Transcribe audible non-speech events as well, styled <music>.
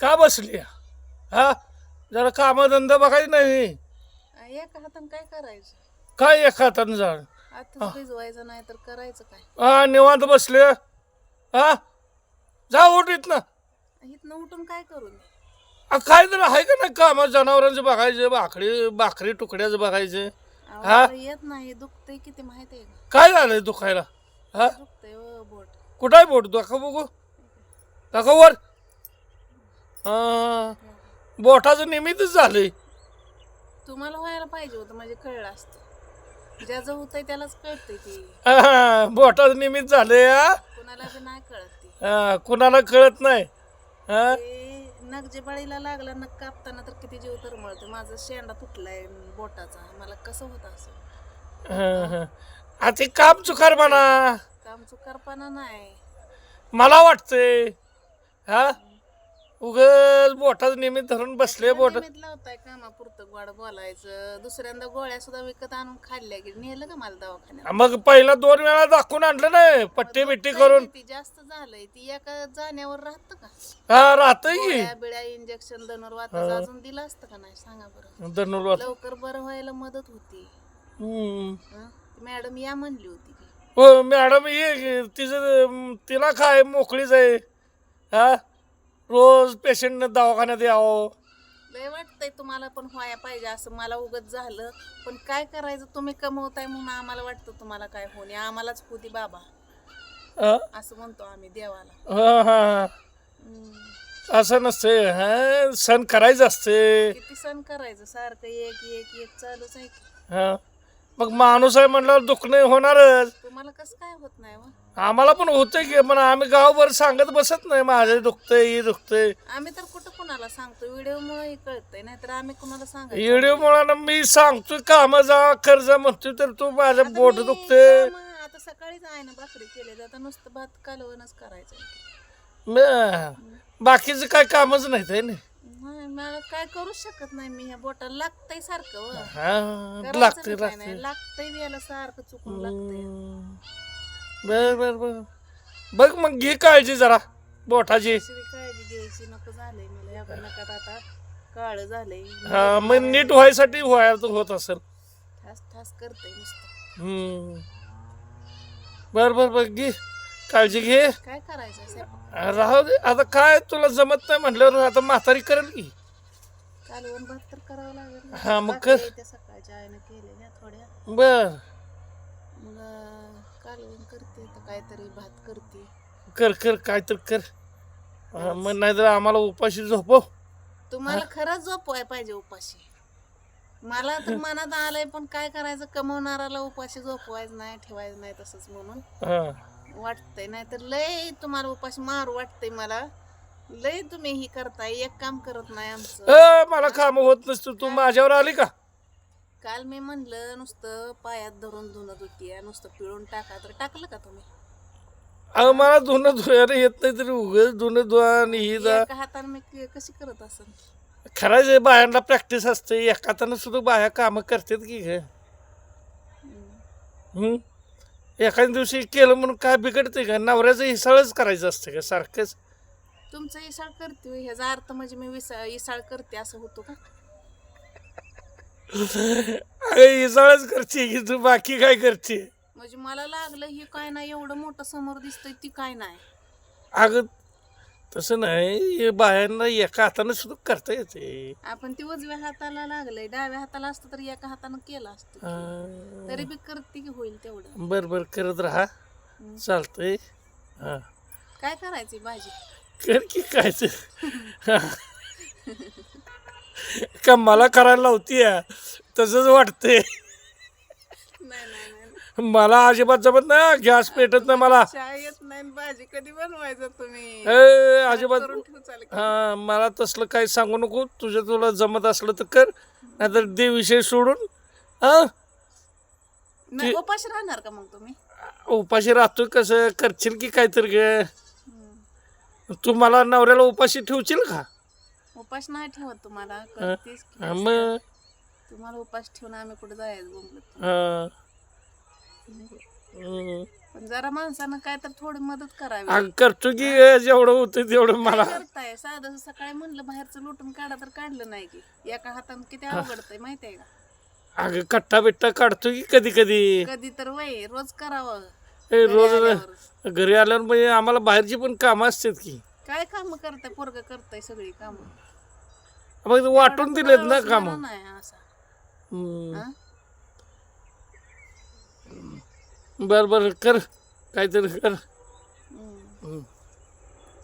का बसली हा? जरा कामधंदा बघायचं नाही. एका हातानं काय करायचं? काय एका हातानं जाण आता भिजवायचं नाही तर करायचं काय? हा निवांत बसले. हा? जा उठीत ना इथनं उठून काय करू मी? आ, काय तर आहे का नाही काम जनावरांचं बघायचं भाकरी भाकरी तुकड्याचं बघायचं. अहो, हा? येत नाही. दुखतंय किती माहीत आहे का? काय झालंय दुखायला? हा? दुखतंय बोट. कुठं आहे बोट? दाखव बघू. दाखव वर. हा, बोटाचं निमित्तच झालंय. तुम्हाला व्हायला पाहिजे होतं म्हणजे कळलं असतं. ज्याचं होतंय त्यालाच कळतंय हा, बोटाचं निमित्त झालंय हा कुणाला बी नाही कळत ती. हा, कुणाला कळत नाही हा ते नख जे बळीला लागला नख कापताना तर किती जीव तर मळतो माझा शेंडा तुटलाय बोटाचा. मला कसं होत असं? हा, हा. आ, ते काम चुकार म्हणा. काम चुकारपणा नाही. मला वाटतंय हा उगच बोटाचं निमित्त धरून बसले बोट. निमित्त लावताय कामापुरतं गोड बोलायचं. दुसऱ्यांदा गोळ्या सुद्धा विकत आणून खाल्ल्या की नेलं का मला दवाखान्यात? मग पहिला दोन वेळा दाखवून आणलं नाही पट्टी बिट्टी करून. ती जास्त झालंय ती एका जाण्यावर राहतं का? हा राहतंय की. गोळ्या बिळ्या इंजेक्शन धनुर्वाताचं अजून दिलं असतं का नाही? सांगा बरं. धनुर्वात लवकर बरं व्हायला मदत होती. हम्म. हं? मॅडम या म्हणली होती की. हो मॅडम ये तिचं तिला काय मोकळीच आहे? हा? रोज पेशंट दवाखान्यात यावं. लय वाटतंय तुम्हाला पण व्हाया पाहिजे असं. मला उगत झालं. पण काय करायचं? तुम्ही कमवताय म्हणून आम्हाला वाटतं तुम्हाला काय होणे आम्हालाच होती बाबा? असं म्हणतो आम्ही देवाला. हा, हा. हम्म. असं नसतंय हा सण करायचं असते. किती सण करायचं? सारखं एक एक एक चालूच आहे की. हा. मग माणूस आहे म्हणल्यावर दुःख नाही होणारच. तुम्हाला कसं काय होत नाही व? आम्हाला पण होतंय की पण आम्ही गावभर सांगत बसत नाही. माझं दुखतंय हे दुखतंय. आम्ही तर कुठं कुणाला सांगतो व्हिडिओ मुळे कळतंय नाहीतर आम्ही कुणाला सांगायचं? व्हिडिओ मुळे मी सांगतोय काम जा कर्ज म्हणतोय तर तू माझं बोट मी दुखते कामं आता सकाळीच आहे ना भाकरी केले आता नुसतं भात कालवणच करायचं. बाकीचं काय कामच नाही ते नाही मला काय करूच शकत नाही मी ह्या बोटाला. लागतंय सारखं व. हा करायचं लागते बी काय लागते नाही. लागतंय. बी याला सारखं चुकून लागतंय. बर बर बर. बघ मग घे काळजी जरा बोटाची. दुसरी काळजी घ्यायची नको झालंय मला. या नकात आता काळ झालंय. हा मग नीट व्हायसाठी व्हायला होत असेल. ठास ठास करतंय नुसतं. हम्म. बर बर बर घे. काळजी घे. काय करायचं स्वयंपाक राहू दे. आता काय तुला जमत नाही म्हटल्यावर आता म्हातारी करेल की. कालवण भात तर करावं लागेल ना. हा, मग भाकरी कर. त्या सकाळच्या आईनं केलेल्या थोड्या. बर. मग अं, कालवण करते तर काहीतरी भात करते. कर कर काय तर कर. हा, मग नाहीतर आम्हाला उपाशी झोपव. तुम्हाला खरंच झोपवाय पाहिजे उपाशी. मला तर मनात आलंय पण काय करायचं? कमवणाराला उपाशी झोपवायचं नाही ठेवायचं नाही तसंच म्हणून. हा. वाटतंय नाही तर लय तुम्हाला उपाशी मारू वाटतंय मला. लय तुम्ही ही करताय एक काम करत नाही आमचं. मला काम होत नसतं. तू माझ्यावर आली का? काल मी म्हणलं नुसतं पायात धरून धुणत होती नुसतं पिळून टाका. तर टाकलं का तुम्ही? अगं मला धुणं धुयाला येत नाही तरी उगाच धुणं धुवा आणि ही जा. एका हाताने मी क- कशी करत असेल खरायचं बायांना प्रॅक्टिस असते एका हातानं सुद्धा बाया कामं करतात की ग? एखाद्या दिवशी केलं म्हणून काय बिघडते का नवऱ्याचं हिसाळच करायचं असतं का सारखंच. तुमचं इसाळ करते होय. ह्याचा अर्थ म्हणजे मी विसा इसाळ करते असं होतो का? <laughs> अगं हिसाळच करते की तू बाकी काय करते? म्हणजे मला लागलं हे काय नाही एवढं मोठं समोर दिसतंय ती काय नाही. अगं तसं नाही. हे बायांना एका हातानं सुद्धा करता येते. आपण ती उजव्या हाताला लागलंय. डाव्या हाताला असतं तर एका हातानं केलं असतं. तरी बी करते की होईल तेवढं. बर बर करत राहा. चालतंय. हा. काय करायची भाजी? कर की काय ते? का मला करायला लावती तसंच वाटते नाही नाही नाही मला अजिबात जमत ना गॅस पेटत नाही मला. चहा येत नाही आणि भाजी कधी बनवायचं तुम्ही? ए, अजिबात करून ठेवू चालेल का? हा मला तसलं काही सांगू नको. तुझ्या तुला जमत असलं तर कर. नाहीतर दे विषय सोडून. हा? नाही उपाशी राहणार का मग तुम्ही? उपाशी राहतोय कसं? करशील की काहीतरी ग. तू मला नवऱ्याला उपाशी ठेवशील का? उपास नाही ठेवत तुम्हाला करतेच की. हा, मग? तुम्हाला उपास ठेवून आम्ही कुठे जायचं बोंबलत? हा. हम्म. पण जरा माणसानं काय तर थोडी मदत करावी. अगं करतो की जेवढं होतं तेवढं मला. करताय? साधं सकाळी म्हणलं बाहेरचं लुटून काढा तर काढलं नाही की. एका हातानं किती अवघडतंय माहितीये का? अगं कट्टा बिट्टा काढतो की कधी कधी कधी तर वय रोज करावं. ए, रोज आल्यावर. घरी आल्यावर म्हणजे आम्हाला बाहेरची पण कामं असतात की. काय काम करताय? पोरग करताय सगळी काम. मग वाटून दिलेत ना कामं. नाही असं. हम्म. हा? बर बर कर. काहीतरी कर.